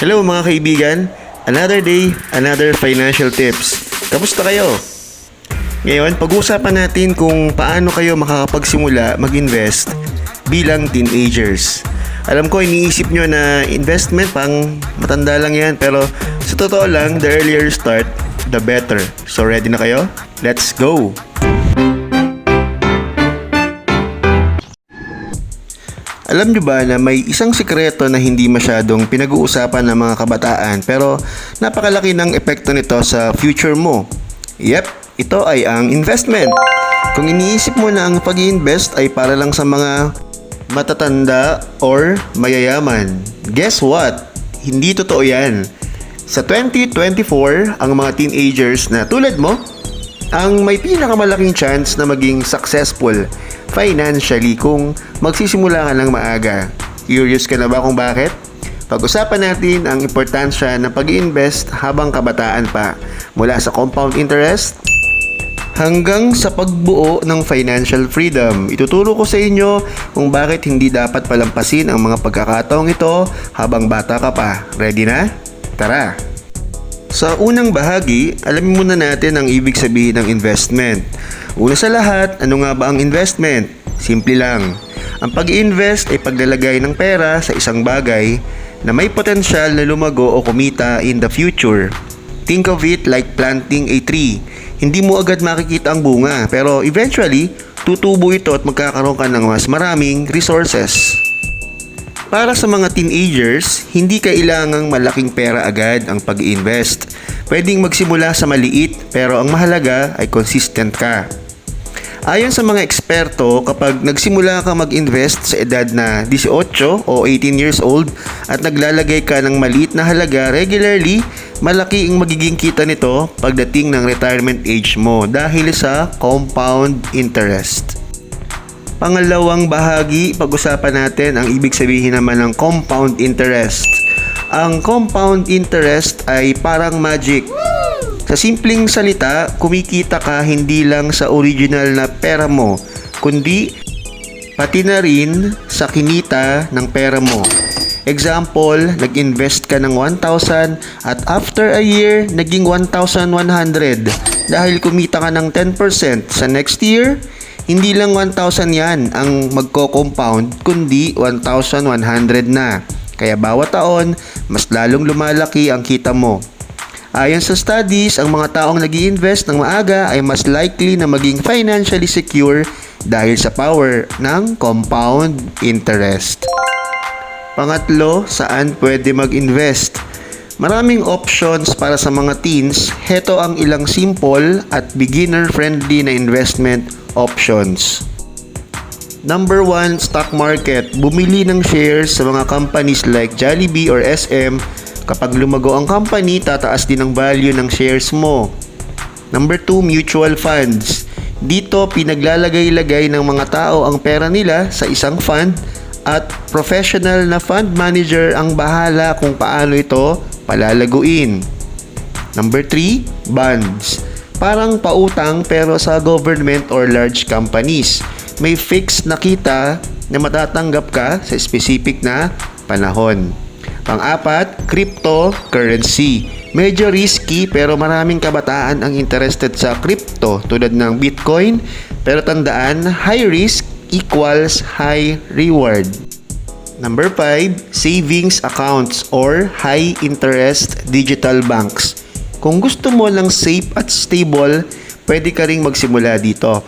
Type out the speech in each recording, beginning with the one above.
Hello mga kaibigan, another day, another financial tips. Kamusta kayo? Ngayon, pag-uusapan natin kung paano kayo makakapagsimula mag-invest bilang teenagers. Alam ko, iniisip nyo na investment pang matanda lang yan, pero sa totoo lang, the earlier you start, the better. So ready na kayo? Let's go! Alam nyo ba na may isang sikreto na hindi masyadong pinag-uusapan ng mga kabataan pero napakalaki ng epekto nito sa future mo? Yep, ito ay ang investment. Kung iniisip mo na ang pag invest ay para lang sa mga matatanda or mayayaman, guess what? Hindi totoo yan. Sa 2024, ang mga teenagers na tulad mo, ang may pinakamalaking chance na maging successful financially kung magsisimula ka ng maaga. Curious ka na ba kung bakit? Pag-usapan natin ang importansya ng pag invest habang kabataan pa mula sa compound interest hanggang sa pagbuo ng financial freedom. Ituturo ko sa inyo kung bakit hindi dapat palampasin ang mga pagkakataong ito habang bata ka pa. Ready na? Tara! Sa unang bahagi, alamin muna natin ang ibig sabihin ng investment. Una sa lahat, ano nga ba ang investment? Simple lang. Ang pag-invest ay paglalagay ng pera sa isang bagay na may potensyal na lumago o kumita in the future. Think of it like planting a tree. Hindi mo agad makikita ang bunga, pero eventually, tutubo ito at magkakaroon ka ng mas maraming resources. Para sa mga teenagers, hindi kailangang malaking pera agad ang pag-invest. Pwedeng magsimula sa maliit pero ang mahalaga ay consistent ka. Ayon sa mga eksperto, kapag nagsimula ka mag-invest sa edad na 18 o 18 years old at naglalagay ka ng maliit na halaga regularly, malaki ang magiging kita nito pagdating ng retirement age mo dahil sa compound interest. Pangalawang bahagi, pag-usapan natin ang ibig sabihin naman ng compound interest. Ang compound interest ay parang magic. Sa simpleng salita, kumikita ka hindi lang sa original na pera mo, kundi pati na rin sa kinita ng pera mo. Example, nag-invest ka ng 1,000 at after a year, naging 1,100 dahil kumita ka ng 10% sa next year, hindi lang 1,000 yan ang magko-compound, kundi 1,100 na. Kaya bawat taon, mas lalong lumalaki ang kita mo. Ayon sa studies, ang mga taong nag invest ng maaga ay mas likely na maging financially secure dahil sa power ng compound interest. Pangatlo, saan pwede mag-invest? Maraming options para sa mga teens. Heto ang ilang simple at beginner-friendly na investment options. Number 1, stock market. Bumili ng shares sa mga companies like Jollibee or SM. Kapag lumago ang company, tataas din ang value ng shares mo. Number 2, mutual funds. Dito, pinaglalagay-lagay ng mga tao ang pera nila sa isang fund at professional na fund manager ang bahala kung paano ito palalaguin. Number 3, bonds. Parang pautang pero sa government or large companies. May fixed na kita na matatanggap ka sa specific na panahon. Pang-apat, cryptocurrency. Medyo risky pero maraming kabataan ang interested sa crypto tulad ng Bitcoin. Pero tandaan, high risk equals high reward. Number 5, savings accounts or high interest digital banks. Kung gusto mo lang safe at stable, pwede ka ring magsimula dito.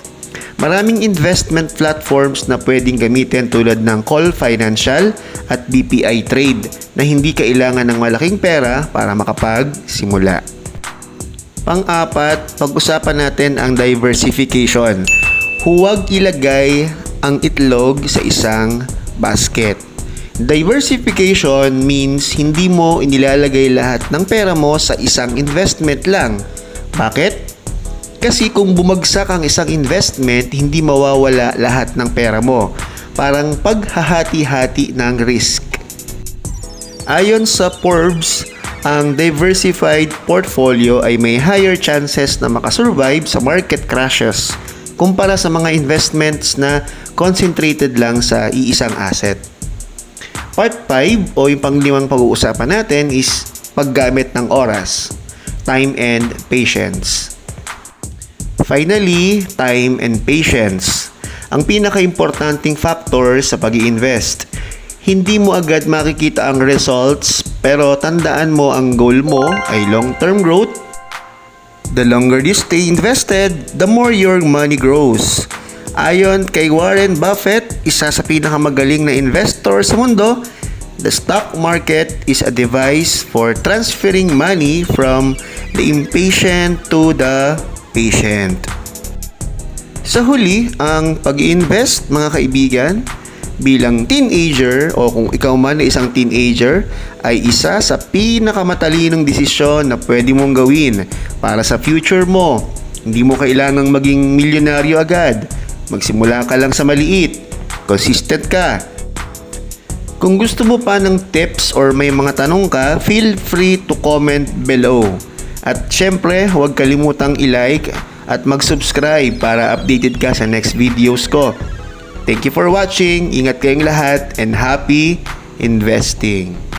Maraming investment platforms na pwedeng gamitin tulad ng Call Financial at BPI Trade na hindi kailangan ng malaking pera para makapagsimula. Pang-apat, pag-usapan natin ang diversification. Huwag ilagay ang itlog sa isang basket. Diversification means hindi mo inilalagay lahat ng pera mo sa isang investment lang. Bakit? Kasi kung bumagsak ang isang investment, hindi mawawala lahat ng pera mo. Parang paghahati-hati ng risk. Ayon sa Forbes, ang diversified portfolio ay may higher chances na makasurvive sa market crashes kumpara sa mga investments na concentrated lang sa iisang asset. Part 5 o yung panglimang pag-uusapan natin is paggamit ng oras, time and patience. Finally, time and patience. Ang pinaka-importanting factor sa pag invest Hindi mo agad makikita ang results pero tandaan mo ang goal mo ay long-term growth. The longer you stay invested, the more your money grows. Ayon kay Warren Buffett, isa sa pinakamagaling na investor sa mundo, the stock market is a device for transferring money from the impatient to the patient. Sa huli, ang pag-invest mga kaibigan, bilang teenager o kung ikaw man ay isang teenager, ay isa sa pinakamatalinong desisyon na pwede mong gawin para sa future mo. Hindi mo kailangang maging milyonaryo agad. Magsimula ka lang sa maliit. Consistent ka. Kung gusto mo pa ng tips or may mga tanong ka, feel free to comment below. At syempre, huwag kalimutang i-like at mag-subscribe para updated ka sa next videos ko. Thank you for watching. Ingat kayong lahat and happy investing.